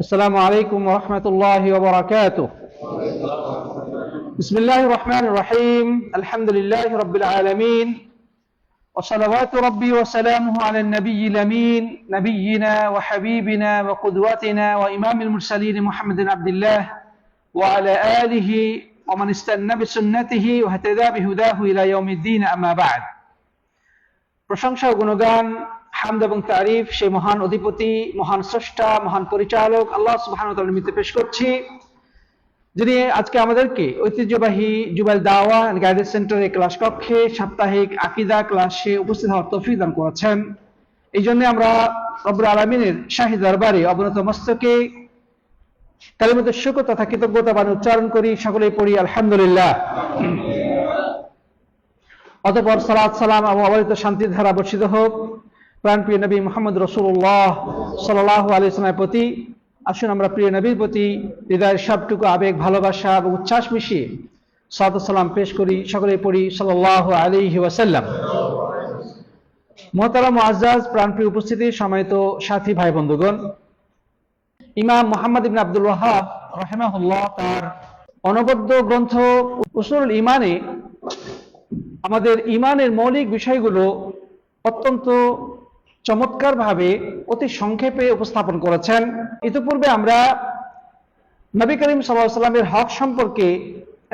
السلام عليكم ورحمة الله وبركاته بسم الله الرحمن الرحيم الحمد لله رب العالمين وصلوات ربي وسلامه على النبي الأمين نبينا وحبيبنا وقدوتنا وإمام المرسلين محمد بن عبد الله وعلى آله ومن استنى بسنته واهتدى بهداه إلى يوم الدين أما بعد প্রশংসা ও গুণগান হামদ এবং তারিফ, সেই মহান অধিপতি, মহান স্রষ্টা, মহান পরিচালক, আল্লাহ নিমিত্তে পেশ করছি। যিনি আজকে আমাদেরকে ঐতিহ্যবাহী জুবাইল দাওয়া গাইডেন্স সেন্টারের ক্লাস কক্ষে সাপ্তাহিক আকিদা ক্লাসে উপস্থিত হওয়ার তৌফিক দান করেছেন। এই জন্য আমরা রব্বুল আলমিনের শাহী দরবারে অবনত মস্তকে কালিমত শুক্র তথা কৃতজ্ঞতা বান উচ্চারণ করি, সকলেই পড়ি, আলহামদুলিল্লাহ। অতপর সালাদ সালাম এবং অবহিত শান্তির ধারা বর্ষিত হোক। প্রাণপ্রিয় নবী মোহাম্মদ রসুল্লাহ সাল্লাহ আলিয়ার প্রতি, আসুন আমরা প্রিয় নবীর প্রতি হৃদয়ের সবটুকু আবেগ, ভালোবাসা এবং উচ্ছ্বাস মিশিয়ে সালাম পেশ করি, সকলেই পড়ি সাল্লাহ আলিহি ওয়াসাল্লাম। মোহতারাম আজাজ প্রাণপ্রিয় উপস্থিতি সময়ত সাথী ভাই বন্ধুগণ, ইমাম মোহাম্মদ ইবিন আব্দুল ওয়াহাব রহেমাহুল্লাহ তার অনবদ্য গ্রন্থ উসুল ইমানে আমাদের ইমানের মৌলিক বিষয়গুলো অত্যন্ত চমৎকারভাবে অতি সংক্ষেপে উপস্থাপন করেছেন। ইতিপূর্বে আমরা নবী করিম সাল্লাহ সাল্লামের হক সম্পর্কে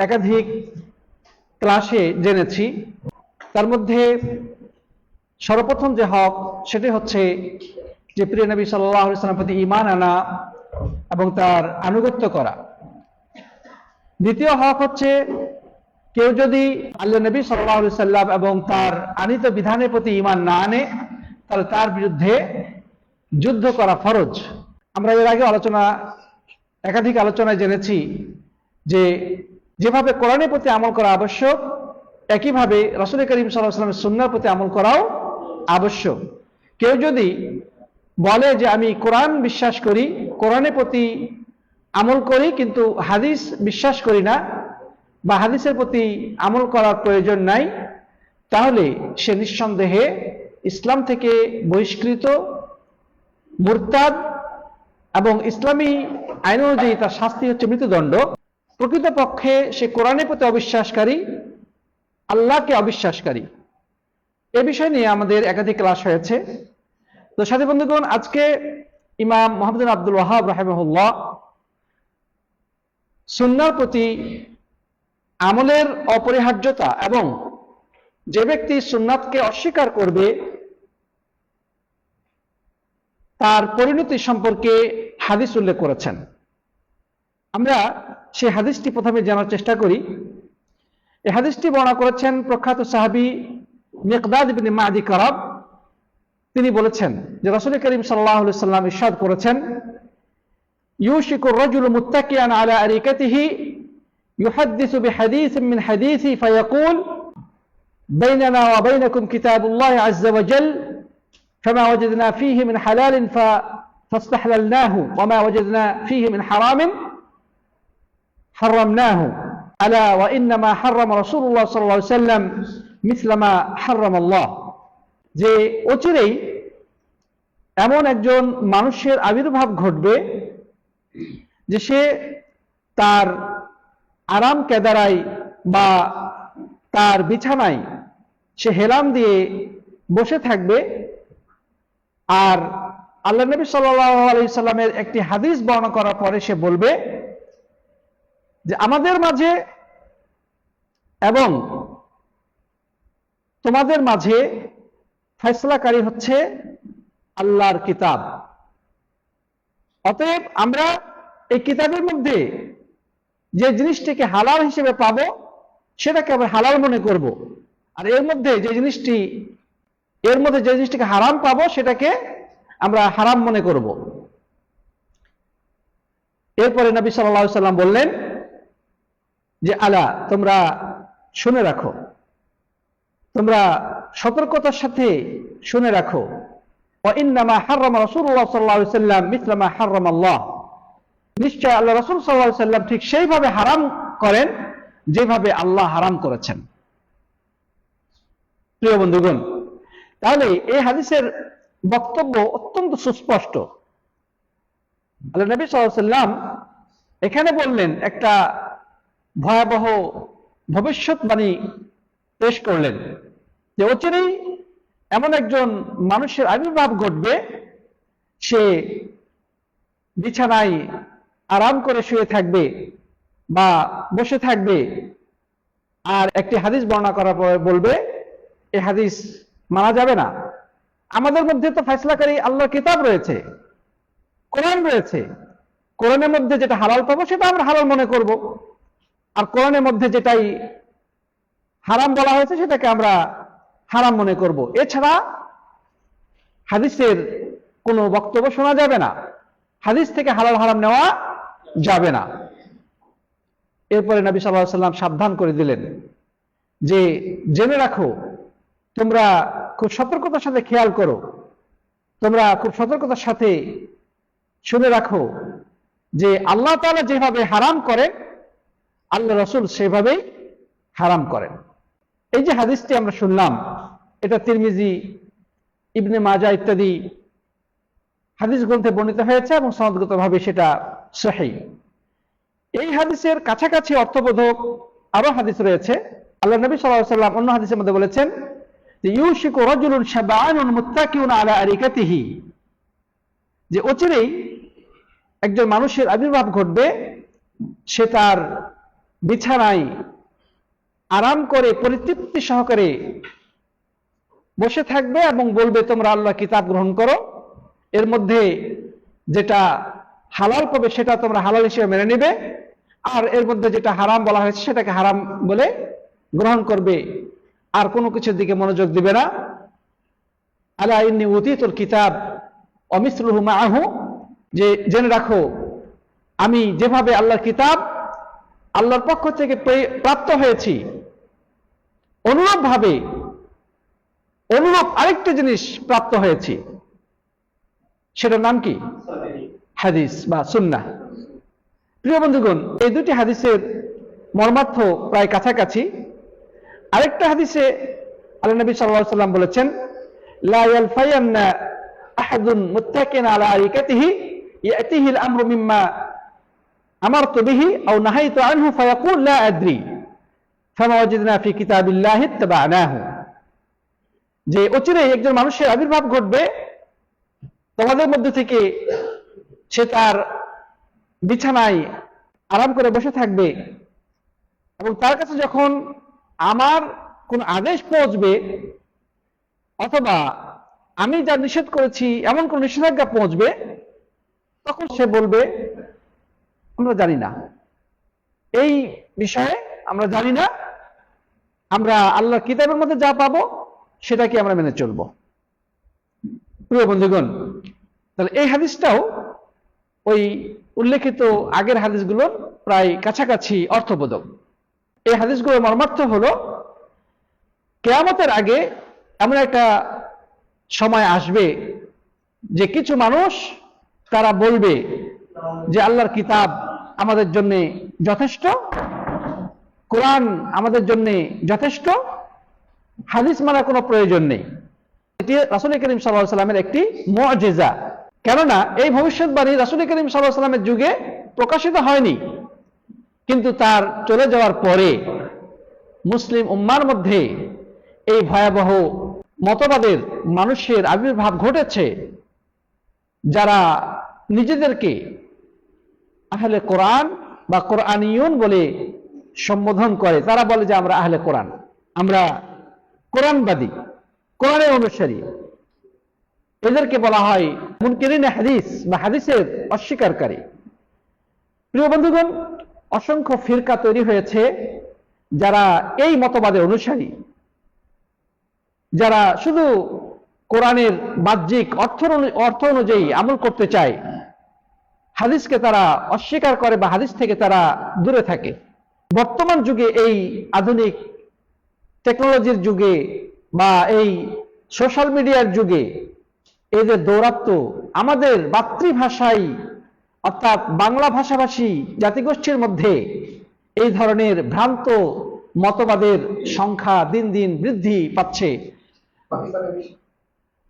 একাধিক ক্লাসে জেনেছি। তার মধ্যে সর্বপ্রথম যে হক, সেটি হচ্ছে যে প্রিয় নবী সাল্লাহ সাল্লামের প্রতি ইমান আনা এবং তার আনুগত্য করা। দ্বিতীয় হক হচ্ছে কেউ যদি আল্লাহ নবী সাল্লাহ সাল্লাম এবং তার আনিত বিধানের প্রতি ইমান না আনে তাহলে তার বিরুদ্ধে যুদ্ধ করা ফরজ। আমরা এর আগে আলোচনা, একাধিক আলোচনায় জেনেছি যে যেভাবে কোরআনের প্রতি আমল করা আবশ্যক, একইভাবে রসুল করিম সাল্লাহ সাল্লামের সুন্নার প্রতি আমল করাও আবশ্যক। কেউ যদি বলে যে আমি কোরআন বিশ্বাস করি, কোরআনের প্রতি আমল করি কিন্তু হাদিস বিশ্বাস করি না বা হাদিসের প্রতি আমল করার প্রয়োজন নাই, তাহলে সে নিঃসন্দেহে ইসলাম থেকে বহিষ্কৃত, মুরতাদ এবং ইসলামী আইন অনুযায়ী তার শাস্তি হচ্ছে মৃত্যুদণ্ড। প্রকৃতপক্ষে সে কোরআনের প্রতি অবিশ্বাসকারী, আল্লাহকে অবিশ্বাসকারী। এ বিষয় নিয়ে আমাদের একাধিক ক্লাস হয়েছে। তো সাথী বন্ধুগণ, আজকে ইমাম মোহাম্মদ আব্দুল ওয়াহাব রাহেমহুল্লাহ সুন্নার প্রতি আমলের অপরিহার্যতা এবং যে ব্যক্তি সুন্নাতকে অস্বীকার করবে, তার পরিণতি সম্পর্কে হাদিস উল্লেখ করেছেন। আমরা সে হাদিসটি প্রথমে জানার চেষ্টা করি। এ হাদিসটি বর্ণনা করেছেন প্রখ্যাত সাহাবি মেকদাদ বিন মাদি কারাব। তিনি বলেছেন যে রসুল করিম সাল্লাহ সাল্লাম ইসাদ করেছেন ইউশিকুর রজুল মুত্তাকিয়ান আলা আরিকাতিহি, ইউহাদ্দিসু বিহাদিস মিন হাদিসি ফায়াকুল بيننا وبينكم كتاب الله عز وجل فما وجدنا فيه من حلال فاستحللناه وما وجدنا فيه من حرام حرمناه ألا وإنما حرم رسول الله صلى الله عليه وسلم مثل ما حرم الله যে অচিরেই এমন একজন মানুষের আবির্ভাব ঘটবে যে সে তার আরাম কেদারাই বা তার বিছানায় সে হেলাম দিয়ে বসে থাকবে। আর আল্লাহ নবী সাল্লামের একটি হাদিস বর্ণনা করার পরে সে বলবে যে, আমাদের মাঝে এবং তোমাদের মাঝে ফয়সলাকারী হচ্ছে আল্লাহর কিতাব। অতএব আমরা এই কিতাবের মধ্যে যে জিনিসটিকে হালাল হিসেবে পাব, সেটাকে আমরা হালাল মনে করব। আর এর মধ্যে যে জিনিসটি, এর মধ্যে যে জিনিসটিকে হারাম পাবো সেটাকে আমরা হারাম মনে করব। এরপরে নবী সাল্লা সাল্লাম বললেন যে, আলা, তোমরা শুনে রাখো। তোমরা সতর্কতার সাথে শুনে রাখো। ইন্নামা হারাম রসুল্লাহ সাল্লাহ সাল্লাম মিসলামা হারাম আল্লাহ। নিশ্চয় আল্লাহ রসুল সাল্লাহ সাল্লাম ঠিক সেইভাবে হারাম করেন যেভাবে আল্লাহ হারাম করেছেন। প্রিয় বন্ধুগণ, তাহলে এই হাদিসের বক্তব্য অত্যন্ত সুস্পষ্ট। আল্লাহ নবী সাল্লাম এখানে বললেন, একটা ভয়াবহ ভবিষ্যৎবাণী পেশ করলেন যে অচিরেই এমন একজন মানুষের আবির্ভাব ঘটবে, সে বিছানায় আরাম করে শুয়ে থাকবে বা বসে থাকবে। আর একটি হাদিস বর্ণনা করার পরে বলবে এই হাদিস মানা যাবে না। আমাদের মধ্যে তো ফেসলাকারী আল্লাহর কিতাব রয়েছে, কোরআন রয়েছে। কোরআনের মধ্যে যেটা হালাল পাবো, সেটা আমরা হালাল মনে করব। আর কোরআনের মধ্যে যেটাই হারাম বলা হয়েছে, সেটাকে আমরা হারাম মনে করব। এছাড়া হাদিসের কোনো বক্তব্য শোনা যাবে না। হাদিস থেকে হালাল হারাম নেওয়া যাবে না। এরপরে নবী সাল্লাহ সাল্লাম সাবধান করে দিলেন যে, জেনে রাখো তোমরা খুব সতর্কতার সাথে খেয়াল করো। তোমরা খুব সতর্কতার সাথে শুনে রাখো যে আল্লাহ তাআলা যেভাবে হারাম করেন আল্লাহ রসুল সেভাবেই হারাম করেন। এই যে হাদিসটি আমরা শুনলাম, এটা তিরমিজি, ইবনে মাজা ইত্যাদি হাদিস গ্রন্থে বর্ণিত হয়েছে এবং সনদগতভাবে সেটা সহি। এই হাদিসের কাছাকাছি অর্থবোধক আরও হাদিস রয়েছে। আল্লাহ নবী সাল্লাল্লাহু সাল্লাম অন্য হাদিসের মধ্যে বলেছেন ইউশিকু রাজুলুন শাবাআনুন মুত্তাকিউন আলা আরিকাতিহি যে অচিরেই একজন মানুষের আবির্ভাব ঘটবে, সে তার বিছানায় আরাম করে পরিতৃপ্তি সহকারে বসে থাকবে এবং বলবে, তোমরা আল্লাহ কিতাব গ্রহণ করো। এর মধ্যে যেটা হালাল পাবে সেটা তোমরা হালাল হিসেবে মেনে নেবে। আর এর মধ্যে যেটা হারাম বলা হয়েছে, সেটাকে হারাম বলে গ্রহণ করবে। আর কোনো কিছুর দিকে মনোযোগ দিবে না। আলা ইন্নি উতিতুল কিতাব অমিসলুহু মাআহু যে জেনে রাখো, আমি যেভাবে আল্লাহর কিতাব আল্লাহর পক্ষ থেকে প্রাপ্ত হয়েছি অনুরূপ ভাবে অনুরূপ আরেকটা জিনিস প্রাপ্ত হয়েছি। সেটার নাম কি? হাদিস বা সুন্নাহ। প্রিয় বন্ধুগণ, এই দুটি হাদিসের মর্মার্থ প্রায় কাছাকাছি। আরেকটা হাদিসে আল্লাহ নবী সাল্লাল্লাহু সাল্লাম বলেছেন, লা ইয়ালফায়ান্না আহাদুন মুত্তাকিন আলা আরিকাতিহি ইয়াতিহি আল-আমরু মিম্মা আমারতু বিহি আও নাহাইতু আনহু ফায়াকুল, লা আদ্রি, ফামা ওয়াজাদনা ফি কিতাবিল্লাহি ইত্তাবা'নাহু। যে অচিরেই একজন মানুষের আবির্ভাব ঘটবে, তোমাদের মধ্যে থেকে সে তার বিছানায় আরাম করে বসে থাকবে এবং তার কাছে যখন আমার কোন আদেশ পৌঁছবে অথবা আমি যা নিষেধ করেছি, এমন কোন নিষেধাজ্ঞা পৌঁছবে, তখন সে বলবে, আমরা জানি না। এই বিষয়ে আমরা জানি না। আমরা আল্লাহর কিতাবের মধ্যে যা পাবো, সেটাকে আমরা মেনে চলবো। প্রিয় বন্ধুগণ, তাহলে এই হাদিসটাও ওই উল্লেখিত আগের হাদিসগুলোর প্রায় কাছাকাছি অর্থবোধক। এই হাদিসগুলোর মর্মার্থ হলো, কেয়ামতের আগে এমন একটা সময় আসবে যে কিছু মানুষ তারা বলবে যে আল্লাহর কিতাব আমাদের জন্য যথেষ্ট, কোরআন আমাদের জন্য যথেষ্ট, হাদিস মানার কোনো প্রয়োজন নেই। এটি রাসুল করিম সাল্লাহ সাল্লামের একটি মজেজা। কেননা এই ভবিষ্যৎবাণী রাসুল করিম সাল্লাহ সাল্লামের যুগে প্রকাশিত হয়নি। কিন্তু তার চলে যাওয়ার পরে মুসলিম উম্মার মধ্যে এই ভয়াবহ মতবাদের মানুষের আবির্ভাব ঘটেছে, যারা নিজেদেরকে আহলে কোরআন বা কোরআনিয়ন বলে সম্বোধন করে। তারা বলে যে, আমরা আহলে কোরআন। আমরা কোরআনবাদী। কোরআনের অনুসারী। এদেরকে বলা হয় মুনকিরিন হাদিস বা হাদিসের অস্বীকারী। প্রিয় বন্ধুগণ অসংখ্য ফিরকা তৈরি হয়েছে যারা এই মতবাদের অনুসারী। যারা শুধু কোরআনের বাহ্যিক অর্থ অর্থ অনুযায়ী আমল করতে চায়, হাদিসকে তারা অস্বীকার করে বা হাদিস থেকে তারা দূরে থাকে। বর্তমান যুগে এই আধুনিক টেকনোলজির যুগে বা এই সোশ্যাল মিডিয়ার যুগে এদের দৌরাত্ম আমাদের মাতৃভাষায় অর্থাৎ বাংলা ভাষাভাষী জাতিগোষ্ঠীর মধ্যে এই ধরনের ভ্রান্ত মতবাদের সংখ্যা দিন দিন বৃদ্ধি পাচ্ছে।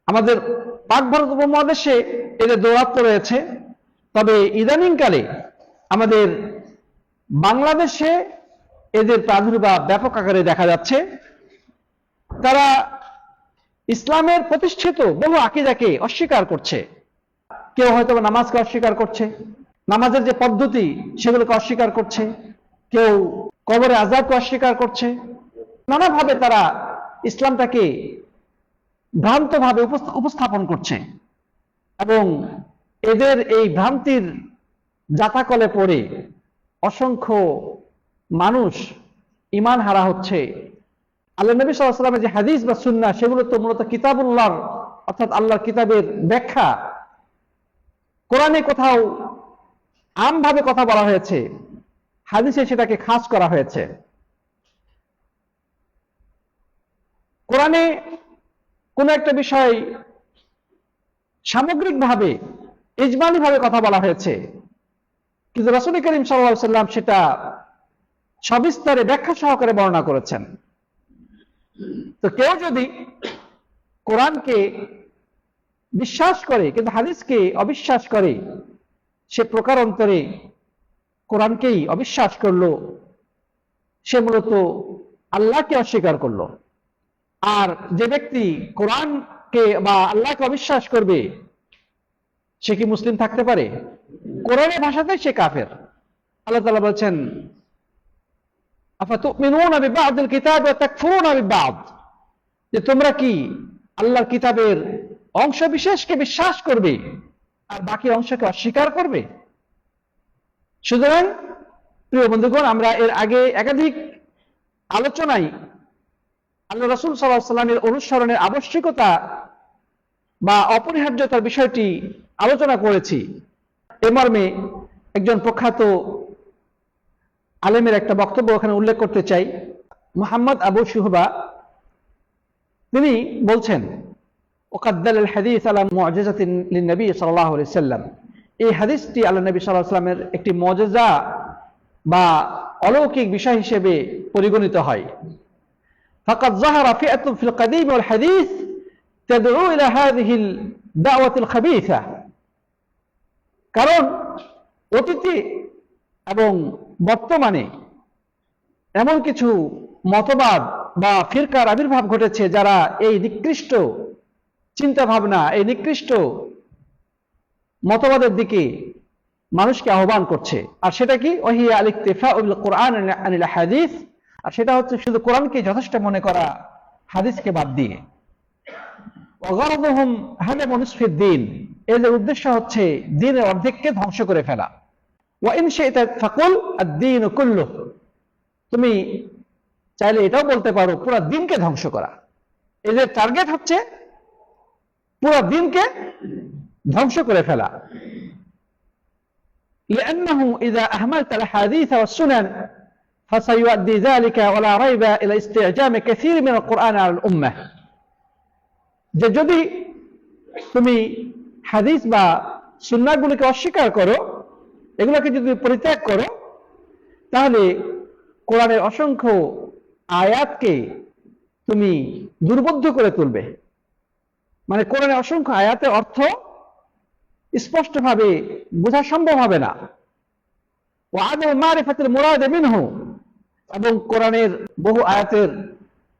আমাদের পাক ভারত উপমহাদেশে এদের দৌরাত্ম রয়েছে। তবে ইদানিংকালে আমাদের বাংলাদেশে এদের প্রাদুর্ভাব ব্যাপক আকারে দেখা যাচ্ছে। তারা ইসলামের প্রতিষ্ঠিত বহু আকিদাকে অস্বীকার করছে। কেউ হয়তো নামাজকে অস্বীকার করছে, নামাজের যে পদ্ধতি সেগুলোকে অস্বীকার করছে, কেউ কবরে আজাদকে অস্বীকার করছে। নানাভাবে তারা ইসলামটাকে ভ্রান্তভাবে উপস্থ- উপস্থাপন করছে এবং এদের এই ভ্রান্তির জাতাকলে পড়ে অসংখ্য মানুষ ইমান হারা হচ্ছে। আল্লাহ নবী সাল্লাহ সাল্লামের যে হাদিস বা সুন্না সেগুলো তো মূলত কিতাবুল্লাহর, অর্থাৎ আল্লাহর কিতাবের ব্যাখ্যা। কোরআনে কোথাও আমভাবে কথা বলা হয়েছে, হাদিসে সেটাকে খাস করা হয়েছে। কোরআনে কোন একটা বিষয় সামগ্রিকভাবে ইজমালিভাবে কথা বলা হয়েছে। কিন্তু রসুল করিম সাল্লাম সেটা সবিস্তারে ব্যাখ্যা সহকারে বর্ণনা করেছেন। তো কেউ যদি কোরআনকে বিশ্বাস করে, কিন্তু হাদিসকে অবিশ্বাস করে। সে প্রকার অন্তরে কোরআনকেই অবিশ্বাস করল। সে মূলত আল্লাহকে অস্বীকার করল। আর যে ব্যক্তি কোরআনকে বা আল্লাহকে অবিশ্বাস করবে, সে কি মুসলিম থাকতে পারে? কোরআনের ভাষাতে সে কাফের। আল্লাহ তালা বলছেন যে তোমরা কি আল্লাহর কিতাবের অংশ বিশেষকে বিশ্বাস করবে আর বাকি অংশকে অস্বীকার করবে। সুতরাং, প্রিয় বন্ধুগণ, আমরা এর আগে একাধিক আলোচনায় আল্লাহ রসুল সাল্লাহ সাল্লামের অনুসরণের আবশ্যকতা বা অপরিহার্যতার বিষয়টি আলোচনা করেছি। এ মর্মে একজন প্রখ্যাত আলেমের একটা বক্তব্য ওখানে উল্লেখ করতে চাই। মোহাম্মদ আবু শুহবা, তিনি বলছেন ওকাদ্দাল على আলা للنبي صلى الله عليه সাল্লাম এই হাদিসটি আল্লাহ নবী সাল্লাল্লাহু আলাইহি সাল্লামের একটি মুআজিজা বা অলৌকিক বিষয় হিসেবে পরিগণিত হয়। ফাকাদ যাহারা ফিআতুন ফিল কাদিম ওয়াল হাদিস তাদউ ইলা কারণ অতীতে এবং বর্তমানে এমন কিছু মতবাদ বা ফিরকার আবির্ভাব ঘটেছে যারা এই নিকৃষ্ট চিন্তা ভাবনা এই নিকৃষ্ট মতবাদের দিকে মানুষকে আহ্বান করছে। আর সেটা কি? ওহিয়া কোরআন আনিল হাদিস। আর সেটা হচ্ছে শুধু কোরআনকে যথেষ্ট মনে করা হাদিসকে বাদ দিয়ে। অগরদহম দিন এদের উদ্দেশ্য হচ্ছে দিনের অর্ধেককে ধ্বংস করে ফেলা। ওয়াইন সেটা ফাকুল আর দিন কুল্লু তুমি চাইলে এটাও বলতে পারো, পুরো দিনকে ধ্বংস করা। এদের টার্গেট হচ্ছে পুরো দিনকে ধ্বংস করে ফেলা لأنه إذا أهملت الحديث والسنن فسيؤدي ذلك ولا ريب إلى استعجام كثير من القرآن على الأمة যে যদি তুমি হাদিস বা সুন্নাগুলিকে অস্বীকার করো এগুলোকে যদি পরিত্যাগ করো তাহলে কোরআনের অসংখ্য আয়াতকে তুমি দুর্বোধ্য করে তুলবে মানে কোরআনে অসংখ্য আয়াতের অর্থ স্পষ্টভাবে বোঝা সম্ভব হবে না। ও আদৌ মোরা মোরাদ মিনহ। এবং কোরআনের বহু আয়াতের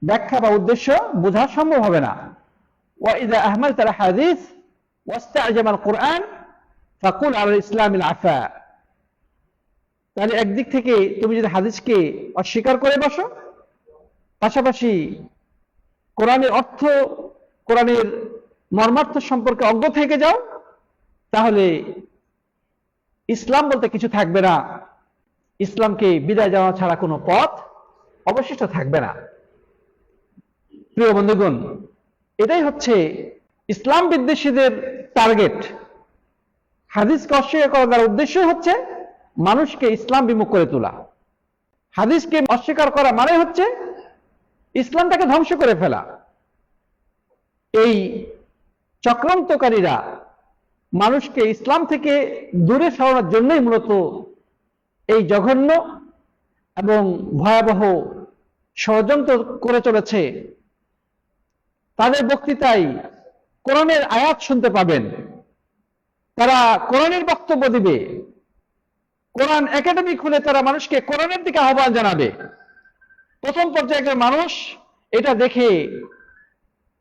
ব্যাখ্যা বা উদ্দেশ্য বোঝা সম্ভব হবে না। আহমাল তারা হাদিস ওয়াস্তা কোরআন ফাকুল আল ইসলাম আফা। তাহলে একদিক থেকে তুমি যদি হাদিসকে অস্বীকার করে বসো, পাশাপাশি কোরআনের অর্থ কোরআনের মর্মার্থ সম্পর্কে অজ্ঞ থেকে যাও, তাহলে ইসলাম বলতে কিছু থাকবে না। ইসলামকে বিদায় যাওয়া ছাড়া কোনো পথ অবশিষ্ট থাকবে না। প্রিয় বন্ধুগণ, এটাই হচ্ছে ইসলাম বিদ্বেষীদের টার্গেট। হাদিসকে অস্বীকার করার উদ্দেশ্য হচ্ছে মানুষকে ইসলাম বিমুখ করে তোলা। হাদিসকে অস্বীকার করা মানে হচ্ছে ইসলামটাকে ধ্বংস করে ফেলা। এই চক্রান্তকারীরা মানুষকে ইসলাম থেকে দূরে সরানোর জন্যই মূলত এই জঘন্য এবং ভয়াবহ ষড়যন্ত্র করে চলেছে। তাদের বক্তৃতায় কোরআনের আয়াত শুনতে পাবেন। তারা কোরআনের বক্তব্য দিবে। কোরআন একাডেমি খুলে তারা মানুষকে কোরআনের দিকে আহ্বান জানাবে। প্রথম পর্যায়ে মানুষ এটা দেখে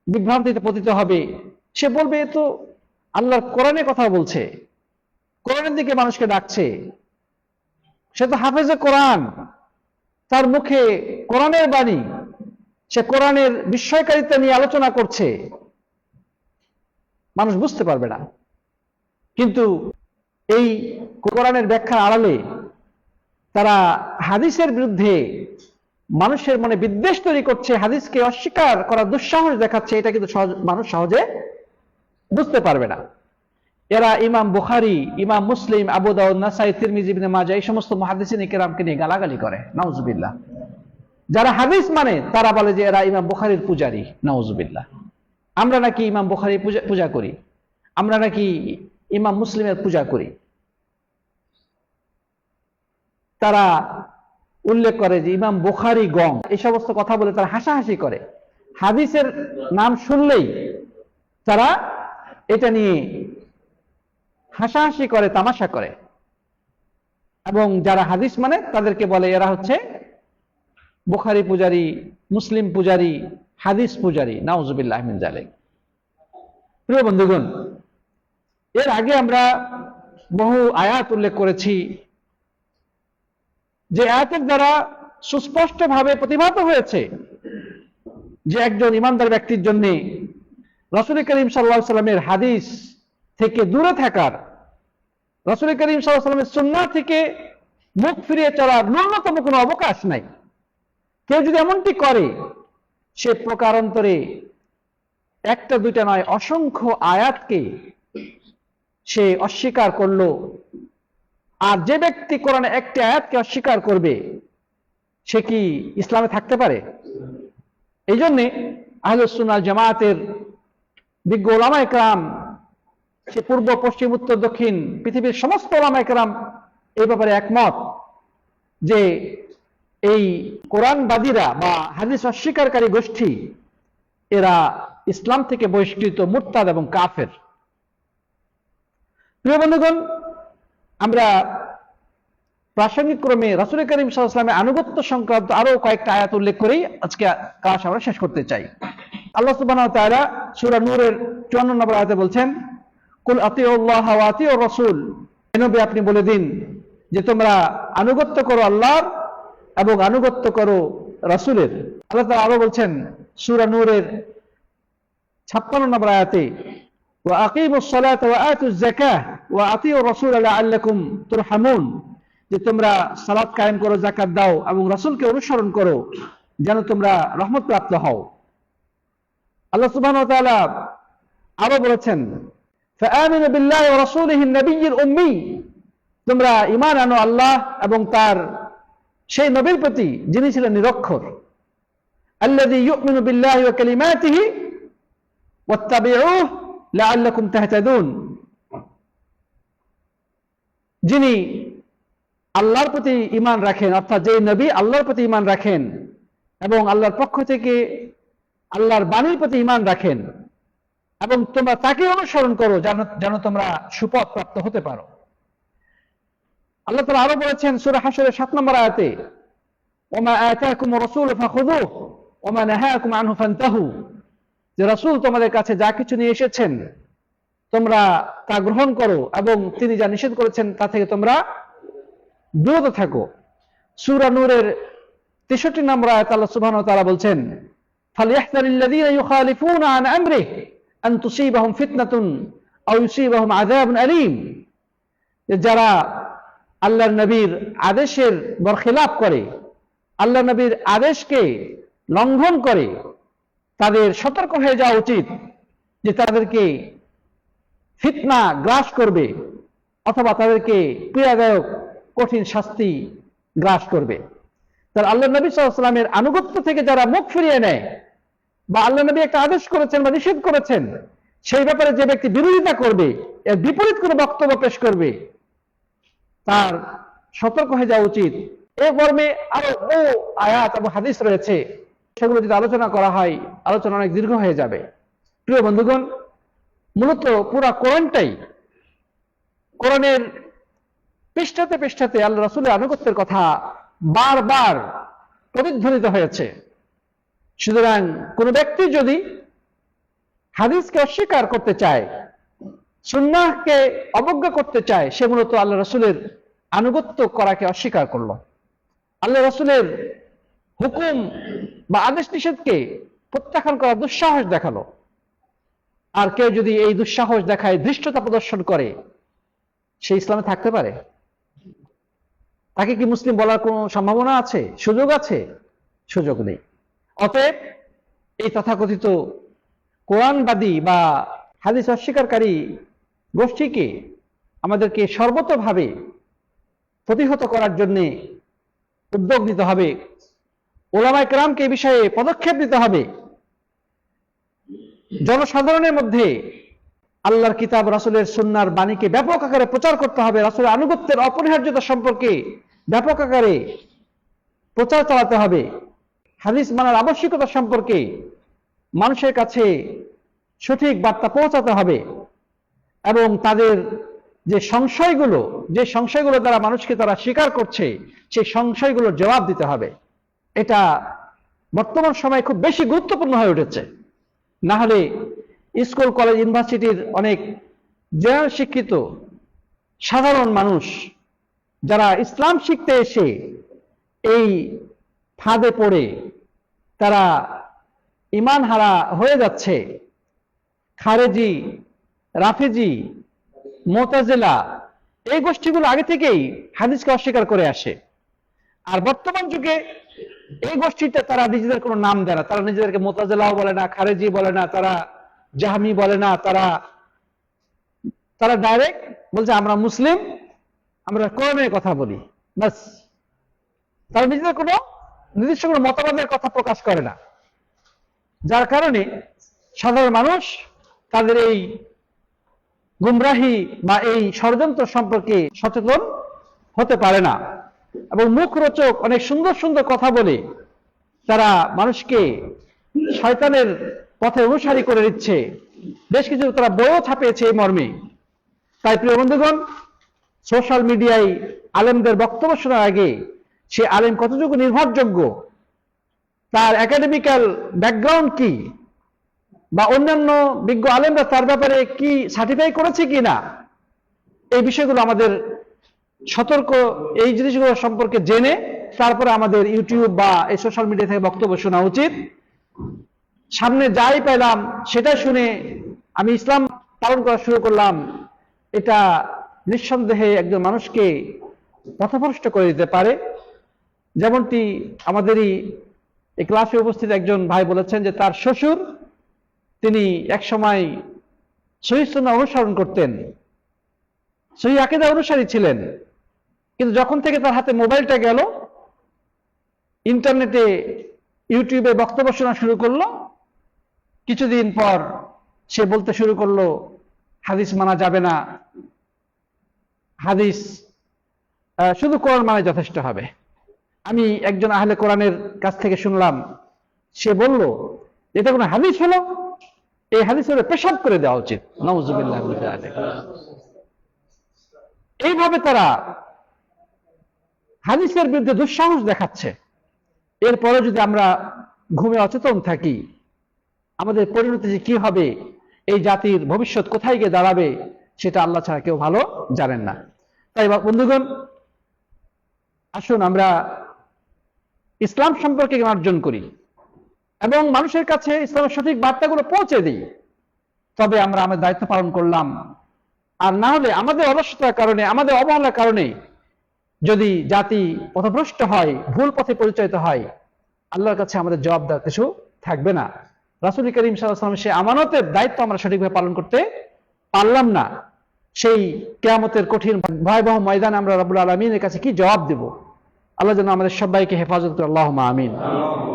বিভ্রান্তিতে পতিত হবে। সে বলবে, এ তো আল্লাহর কোরআনের কথা বলছে। কোরআনের দিকে মানুষকে ডাকছে। সে তো হাফেজে কোরআন। তার মুখে কোরআনের বাণী। সে কোরআনের বিস্ময়কারিতা নিয়ে আলোচনা করছে। মানুষ বুঝতে পারবে না। কিন্তু এই কোরআনের ব্যাখ্যা আড়ালে তারা হাদিসের বিরুদ্ধে মানুষের মনে বিদ্বেষ তৈরি করছে। হাদিসকে অস্বীকার করার দুঃসাহস দেখাচ্ছে। এটা কিন্তু সহজ, মানুষ সহজে বুঝতে পারবে না। এরা ইমাম বুখারি, ইমাম মুসলিম, আবু দাউদ, নাসাই, তিরমিজি, ইবনে মাজা এই সমস্ত মুহাদ্দিসিন কেরামকে নিয়ে গালাগালি করে। নাউজুবিল্লাহ। যারা হাদিস মানে তারা বলে যে এরা ইমাম বুখারির পূজারী। নাউজুবিল্লাহ। আমরা নাকি ইমাম বুখারি পূজা পূজা করি। আমরা নাকি ইমাম মুসলিমের পূজা করি। তারা উল্লেখ করে যে ইমাম বুখারি গং। এই সমস্ত কথা বলে তারা হাসাহাসি করে। হাদিসের নাম শুনলেই তারা এটা নিয়ে হাসাহাসি করে, তামাশা করে। এবং যারা হাদিস মানে তাদেরকে বলে এরা হচ্ছে বুখারি পূজারি, মুসলিম পূজারি, হাদিস পূজারি, নাউজুবিল্লাহ মিন প্রিয় বন্ধুগণ, এর আগে আমরা বহু আয়াত উল্লেখ করেছি যে আয়াতের দ্বারা সুস্পষ্টভাবে প্রতিভাত হয়েছে যে একজন ইমানদার ব্যক্তির জন্য রসুল করিম সাল্লাহ সাল্লামের হাদিস থেকে দূরে থাকার, রসুল করিম সাল্লাহ সাল্লামের সুন্না থেকে মুখ ফিরিয়ে চলার ন্যূনতম কোনো অবকাশ নাই। কেউ যদি এমনটি করে, সে প্রকারান্তরে একটা, দুইটা নয়, অসংখ্য আয়াতকে সে অস্বীকার করল। আর যে ব্যক্তি কোরআনে একটি আয়াতকে অস্বীকার করবে, সে কি ইসলামে থাকতে পারে? এই জন্যে আহলুসুনাল জামায়াতের বিজ্ঞ ওলামা একরাম, সে পূর্ব, পশ্চিম, উত্তর, দক্ষিণ, পৃথিবীর সমস্ত ওলামা একরাম এই ব্যাপারে একমত যে এই কোরআনবাদীরা বা হাদিস অস্বীকারী গোষ্ঠী, এরা ইসলাম থেকে বহিষ্কৃত মুরতাদ এবং কাফের। প্রিয় বন্ধুগণ, আমরা প্রাসঙ্গিক ক্রমে রাসুল করিম সাল্লামের আনুগত্য সংক্রান্ত আরও কয়েকটা আয়াত উল্লেখ করেই আজকে কাজ আমরা শেষ করতে চাই। আল্লাহ সুবাহ তারা সুরা নূরের চুয়ান্ন নম্বর আয়তে বলছেন, কুল আতি আল্লাহ আতি ও রসুল এনবে আপনি বলে দিন যে তোমরা আনুগত্য করো আল্লাহর এবং আনুগত্য করো রাসুলের। আল্লাহ তালা আরও বলছেন সুরা নূরের ছাপ্পান্ন নম্বর আয়াতে, ওয়া আকিম সালাত ওয়া আতু জাকাহ রসুল আতিউ রাসূল লাআল্লাকুম তুরহামুন। যে তোমরা সালাত কায়েম করো, যাকাত দাও এবং রসুলকে অনুসরণ করো, যেন তোমরা রহমত প্রাপ্ত হও। আল্লাহ সুবাহ আরও বলেছেন তোমরা ইমান আনো আল্লাহ এবং তার সেই নবীর প্রতি যিনি ছিলেন নিরক্ষর। যিনি আল্লাহর প্রতি ইমান রাখেন, অর্থাৎ যে নবী আল্লাহর প্রতি ইমান রাখেন এবং আল্লাহর পক্ষ থেকে আল্লাহর বাণীর প্রতি ইমান রাখেন এবং তোমরা তাকে অনুসরণ করো যেন তোমরা সুপথ প্রাপ্ত হতে পারো। আল্লাহ তাআলা আরও বলেছেন, সূরা হাশরের 7 নম্বর আয়াতে, ওমা আতাকুম রাসূল ফাখুযুহু, ওমা নাহাকুম যে রাসূল তোমাদের কাছে যা কিছু নিয়ে এসেছেন, তোমরা তা গ্রহণ করো এবং তিনি যা নিষেধ করেছেন তা থেকে তোমরা বিরত থাকো। সূরা নূরের 63 নম্বর আয়াত আল্লাহ সুবহানাহু ওয়া তাআলা বলছেন ফালইহতারিল্লাযীনা ইউখালিফুনা আন আমরিহি আন তুসিবাহুম ফিতনাতুন আও ইউসিবাহুম আযাবুন আলীম যারা আল্লাহর নবীর আদেশের বরখিলাফ করে আল্লাহ নবীর আদেশকে লঙ্ঘন করে, তাদের সতর্ক হয়ে যাওয়া উচিত যে তাদেরকে ফিতনা গ্রাস করবে অথবা তাদেরকে পীড়াদায়ক কঠিন শাস্তি গ্রাস করবে। তার আল্লাহ নবী সাল্লামের আনুগত্য থেকে যারা মুখ ফিরিয়ে নেয় বা আল্লাহ নবী একটা আদেশ করেছেন বা নিষেধ করেছেন, সেই ব্যাপারে যে ব্যক্তি বিরোধিতা করবে, এর বিপরীত কোনো বক্তব্য পেশ করবে, তার সতর্ক হয়ে যাওয়া উচিত। এ মর্মে আরও ও আয়াত এবং হাদিস রয়েছে। সেগুলো যদি আলোচনা করা হয়, আলোচনা অনেক দীর্ঘ হয়ে যাবে। প্রিয় বন্ধুগণ, মূলত পুরা কোরআনটাই কোরআনের পৃষ্ঠাতে পৃষ্ঠাতে আল্লাহ রসুলের আনুগত্যের কথা বারবার প্রতিধ্বনিত হয়েছে। সুতরাং কোন ব্যক্তি যদি হাদিসকে অস্বীকার করতে চায়, সুন্নাহকে অবজ্ঞা করতে চায়, সে মূলত আল্লাহ রসুলের আনুগত্য করাকে অস্বীকার করল। আল্লাহ রসুলের হুকুম বা আদেশ নিষেধকে প্রত্যাখ্যান করার দুঃসাহস দেখাল। আর কেউ যদি এই দুঃসাহস দেখায়, ধৃষ্টতা প্রদর্শন করে, সে ইসলামে থাকতে পারে। তাকে কি মুসলিম বলার কোনো সম্ভাবনা আছে? সুযোগ আছে? সুযোগ নেই। অতএব এই তথাকথিত কোরআনবাদী বা হাদিস অস্বীকারী গোষ্ঠীকে আমাদেরকে সর্বতভাবে প্রতিহত করার জন্যে উদ্যোগ নিতে হবে। ওলামায় কেরামকে এই বিষয়ে পদক্ষেপ নিতে হবে। জনসাধারণের মধ্যে আল্লাহর কিতাব, রাসুলের সুন্নার বাণীকে ব্যাপক আকারে প্রচার করতে হবে, রাসুলের আনুগত্যের অপরিহার্যতা সম্পর্কে ব্যাপক আকারে প্রচার চালাতে হবে। হাদিস মানার আবশ্যিকতা সম্পর্কে মানুষের কাছে সঠিক বার্তা পৌঁছাতে হবে এবং তাদের যে সংশয়গুলো যে সংশয়গুলো দ্বারা মানুষকে তারা স্বীকার করছে, সেই সংশয়গুলোর জবাব দিতে হবে। এটা বর্তমান সময়ে খুব বেশি গুরুত্বপূর্ণ হয়ে উঠেছে। না হলে স্কুল, কলেজ, ইউনিভার্সিটির অনেক জেনারেল শিক্ষিত সাধারণ মানুষ যারা ইসলাম শিখতে এসে এই ফাঁদে পড়ে তারা ইমান হারা হয়ে যাচ্ছে। খারেজি, রাফেজি, মোতাজেলা, এই গোষ্ঠীগুলো আগে থেকেই হাদিসকে অস্বীকার করে আসে। আর বর্তমান যুগে এই গোষ্ঠীতে তারা নিজেদের কোনো নাম দেয় না। তারা নিজেদেরকে মোতাজেলাও বলে না, খারেজি বলে না, তারা জাহামি বলে না, তারা তারা ডাইরেক্ট বলছে, আমরা মুসলিম, আমরা কোরআনের কথা বলি। বাস তারা নিজেদের কোনো নির্দিষ্ট কোনো মতবাদের কথা প্রকাশ করে না। যার কারণে সাধারণ মানুষ তাদের এই গুমরাহি বা এই ষড়যন্ত্র সম্পর্কে সচেতন হতে পারে না এবং মুখরোচক অনেক সুন্দর সুন্দর কথা বলে তারা মানুষকে শয়তানের পথে অনুসারী করে দিচ্ছে বেশ কিছু তারা বইও ছাপিয়েছে এই মর্মে। তাই প্রিয় বন্ধুগণ সোশ্যাল মিডিয়ায় আলেমদের বক্তব্য শোনার আগে সে আলেম কতটুকু নির্ভরযোগ্য, তার একাডেমিক্যাল ব্যাকগ্রাউন্ড কি, বা অন্যান্য বিজ্ঞ আলেমরা তার ব্যাপারে কি সার্টিফাই করেছে কি না, এই বিষয়গুলো আমাদের সতর্ক, এই জিনিসগুলো সম্পর্কে জেনে তারপরে আমাদের ইউটিউব বা এই সোশ্যাল মিডিয়া থেকে বক্তব্য শোনা উচিত। সামনে যাই পেলাম, সেটা শুনে আমি ইসলাম পালন করা শুরু করলাম। এটা নিঃসন্দেহে একজন মানুষকে পথভ্রষ্ট করে দিতে পারে। যেমনটি আমাদেরই এই ক্লাসে উপস্থিত একজন ভাই বলেছেন যে তার শ্বশুর, তিনি একসময় সহিষ্ণুতা অনুসরণ করতেন। সহি আকেদা অনুসারী ছিলেন। কিন্তু যখন থেকে তার হাতে মোবাইলটা গেল, ইন্টারনেটে ইউটিউবে বক্তব্য শোনা শুরু করল কিছুদিন পর সে বলতে শুরু করল, হাদিস মানা যাবে না। হাদিস শুধু কোরআন মানে যথেষ্ট হবে। আমি একজন আহলে কোরআনের কাছ থেকে শুনলাম, সে বলল এটা কোনো হাদিস হলো? এই হাদিস হলে পেশাব করে দেওয়া উচিত। এইভাবে তারা হাদিসের বিরুদ্ধে দুঃসাহস দেখাচ্ছে। এরপরে যদি আমরা ঘুমে অচেতন থাকি আমাদের পরিণতি যে কি হবে, এই জাতির ভবিষ্যৎ কোথায় গিয়ে দাঁড়াবে, সেটা আল্লাহ ছাড়া কেউ ভালো জানেন না। তাই বন্ধুগণ, আসুন আমরা ইসলাম সম্পর্কে অর্জন করি এবং মানুষের কাছে ইসলামের সঠিক বার্তাগুলো পৌঁছে দিই। তবে আমরা আমাদের দায়িত্ব পালন করলাম। আর না হলে আমাদের অলসতার কারণে, আমাদের অবহেলার কারণে যদি জাতি পথভ্রষ্ট হয়, ভুল পথে পরিচালিত হয়, আল্লাহর কাছে আমাদের জবাব দেওয়ার কিছু থাকবে না। রাসুল করিম সাল্লাম সে আমানতের দায়িত্ব আমরা সঠিকভাবে পালন করতে পারলাম না। সেই কেয়ামতের কঠিন ভয়াবহ ময়দানে আমরা রবুল আলমিনের কাছে কি জবাব দেব? আল্লাহ যেন আমাদের সবাইকে হেফাজত করে। আল্লাহ আমিন।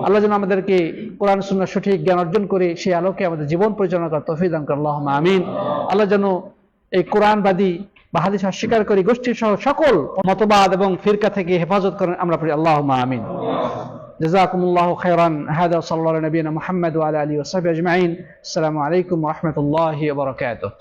আল্লাহ যেন আমাদেরকে কোরআন সুন্নাহ সঠিক জ্ঞান অর্জন করে সেই আলোকে আমাদের জীবন পরিচালনা করার তফিক দান করে আল্লাহ আমিন। আল্লাহ যেন এই কোরআনবাদী বা হাদিস অস্বীকার করি গোষ্ঠী সহ সকল মতবাদ এবং ফিরকা থেকে হেফাজত করেন। আমরা পড়ি আল্লাহ আমিন। جزاكم الله خيرا. هذا صلى الله على نبينا محمد وعلى آله وصحبه أجمعين. السلام عليكم ورحمة الله وبركاته.